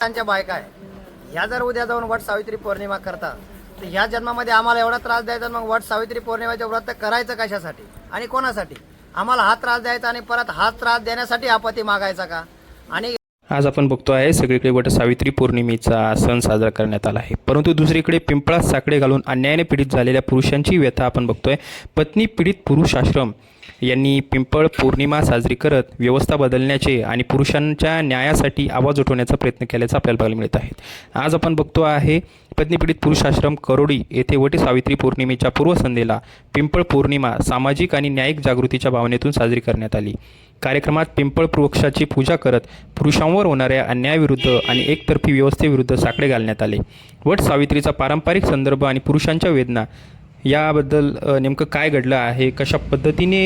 त्यांच्या बायका आहे. ह्या जर उद्या जाऊन वट सावित्री पौर्णिमा करतात तर ह्या जन्मामध्ये आम्हाला एवढा त्रास द्यायचा मग वट सावित्री पौर्णिमेचं व्रत करायचं कशासाठी आणि कोणासाठी? आम्हाला हा त्रास द्यायचा आणि परत हा त्रास देण्यासाठी आपत्ती मागायचा का? आणि आज आपण बघतो आहे सगळीकडे वट सावित्री पौर्णिमेचा सण साजरा करण्यात आला आहे. परंतु दुसरीकडे पिंपळात साकडे घालून अन्यायाने पीडित झालेल्या पुरुषांची व्यथा आपण बघतोय. पत्नी पीडित पुरुष आश्रम यांनी पिंपळ पौर्णिमा साजरी करत व्यवस्था बदलण्याचे आणि पुरुषांच्या न्यायासाठी आवाज उठवण्याचा प्रयत्न केल्याचा आपल्याला बघायला मिळत आहे. आज आपण बघतो आहे पत्नी पीडित पुरुष आश्रम करोडी येथे वट सावित्री पौर्णिमेच्या पूर्वसंध्येला पिंपळ पौर्णिमा सामाजिक आणि न्यायिक जागृतीच्या भावनेतून साजरी करण्यात आली. कार्यक्रमात पिंपळ वृक्षाची पूजा करत पुरुषांवर होणाऱ्या अन्यायाविरुद्ध आणि एकतर्फी व्यवस्थेविरुद्ध साकडे घालण्यात आले. वट सावित्रीचा पारंपरिक संदर्भ आणि पुरुषांच्या वेदना याबद्दल नेमकं काय घडलं आहे? कशा पद्धतीने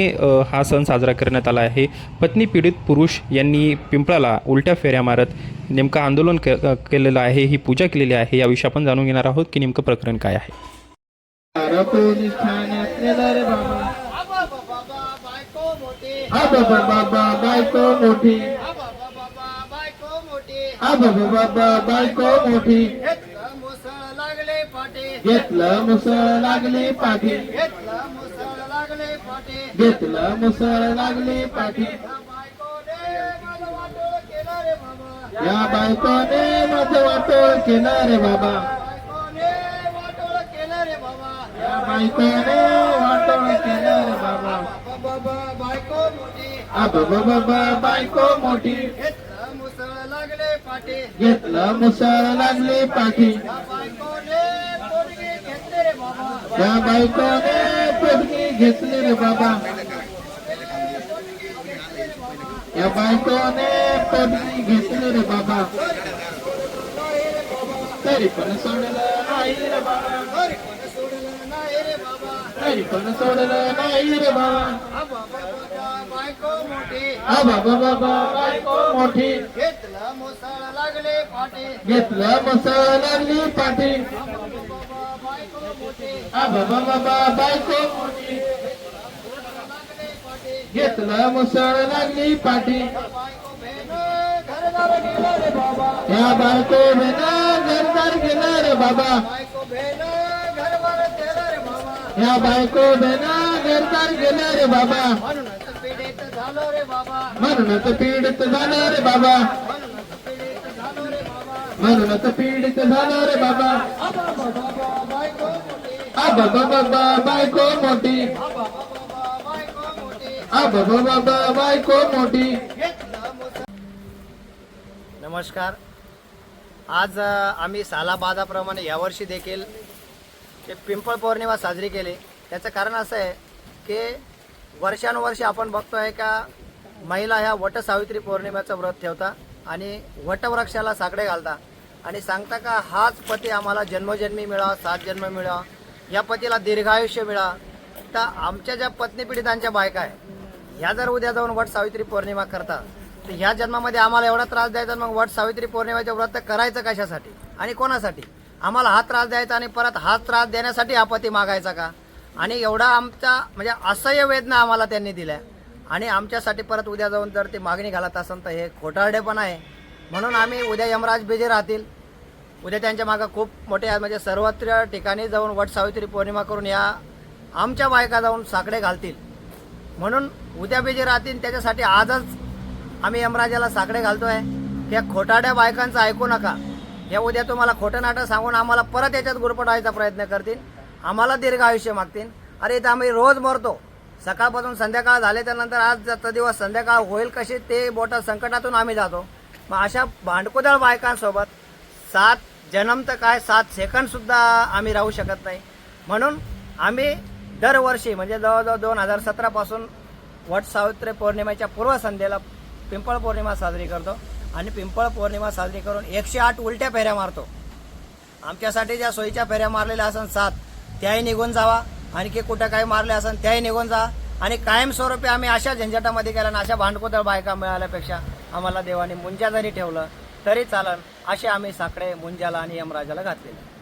हा सण साजरा करण्यात आला आहे? पत्नी पीडित पुरुष यांनी पिंपळाला उलट्या फेऱ्या मारत नेमकं आंदोलन के केलेलं आहे ही पूजा केलेली आहे याविषयी आपण जाणून घेणार आहोत की नेमकं प्रकरण काय आहे. पोलीस बाबा. बायको मोठी हा बाबा बाबा. बायको मोठी लागले घेतलं मुसळ लागली पाठी घेतलं मुसळ लागले घेतलं मुसळ लागली पाठी या बायकोने माझं वाटोळ केलं रे बाबा. या बायकोने वाटोळ केलं रे बाबा. आ बायको मोठी लागले घेतलं मुसळ पाठी त्या या बायकोने पोटगी घेतली रे बाबा या बायकोने पोटगी घेतली रे बाबा तरी पण सोडलं नाही रे बाबा घरी पण सोडलं नाही रे बाबा पण सोडलं नाही रे बाबा बाबा बायको मोठी घेतलं मुसळ लागले घेतलं मुसळ लागली पाठी बाबा बाबा बायको मोठी घेतलं मुसळ लागली पाठी या बायको बिना घरदार गेला रे बाबा या बायको बिना घरदार गेल्या रे बाबा. म्हणूनच पीडित झालो रे बाबा. म्हणूनच पीडित झालं रे बाबा. म्हणूनच पीडित बाबा पीडित रे बाबा बाबा बायको मोठी. आ बाबा बाबा बायको मोठी. नमस्कार. आज आम्ही सालाबादाप्रमाणे यावर्षी देखील ते पिंपळ पौर्णिमा साजरी केली. त्याचं कारण असं आहे की वर्षानुवर्ष आपण बघतो आहे का महिला ह्या वट सावित्री पौर्णिमेचं व्रत ठेवता आणि वटवृक्षाला साकडे घालता. आणि सांगता का हाच पती आम्हाला जन्मजन्मी मिळावा सात जन्म मिळावा या पतीला दीर्घायुष्य मिळावा तर आमच्या ज्या पत्नी पीडितांच्या बायका आहे ह्या जर उद्या जाऊन वट सावित्री पौर्णिमा करता तर ह्या जन्मामध्ये आम्हाला एवढा त्रास द्यायचा मग वट सावित्री पौर्णिमेचं व्रत करायचं कशासाठी आणि कोणासाठी? आम्हाला हा त्रास द्यायचा आणि परत हा त्रास देण्यासाठी आपत्ती मागायचा का? आणि एवढा आमचा म्हणजे असह्य वेदना आम्हाला त्यांनी दिल्या. आणि आमच्यासाठी परत उद्या जाऊन जर ते मागणी घालत असेल तर हे खोटारडे पण आहे. म्हणून आम्ही उद्या यमराज बिजे राहतील. उद्या त्यांच्या मागं खूप मोठे म्हणजे सर्वत्र ठिकाणी जाऊन वट सावित्री पौर्णिमा करून या आमच्या बायका जाऊन साकडे घालतील. म्हणून उद्या बिजे राहतील त्याच्यासाठी आजच आम्ही यमराजाला साकडे आहे त्या खोटाड्या बायकांचं ऐकू नका. या उद्या तुम्हाला खोटं नाटक सांगून आम्हाला परत याच्यात गुरपटायचा प्रयत्न करतील. आम्हाला दीर्घ आयुष्य मागतील. अरे इथं आम्ही रोज मरतो. सकाळपासून संध्याकाळ झाले त्यानंतर आज जाता दिवस संध्याकाळ होईल कशी ते मोठ्या संकटातून आम्ही जातो. मग अशा भांडकुदळ बायकांसोबत सात जन्म तर काय सात सेकंद सुद्धा आम्ही राहू शकत नाही. म्हणून आम्ही दरवर्षी म्हणजे जवळजवळ दोन हजार सतरापासून वट सावित्री पौर्णिमेच्या पूर्वसंध्येला पिंपळ पौर्णिमा साजरी करतो. आणि पिंपळ पौर्णिमा साजरी करून एकशे आठ उलट्या फेऱ्या मारतो. आमच्यासाठी ज्या सोयीच्या फेऱ्या मारलेल्या असन सात त्याही निघून जावा. आणखी कुठं काही मारले असन त्याही निघून जा. आणि कायमस्वरूपी आम्ही अशा झंझटामध्ये गेल्या आणि अशा भांडकोदळ बायका मिळाल्यापेक्षा आम्हाला देवाने मुंजा जरी ठेवलं तरी चालन असे आम्ही साकडे मुंजाला आणि यमराजाला घातलेले.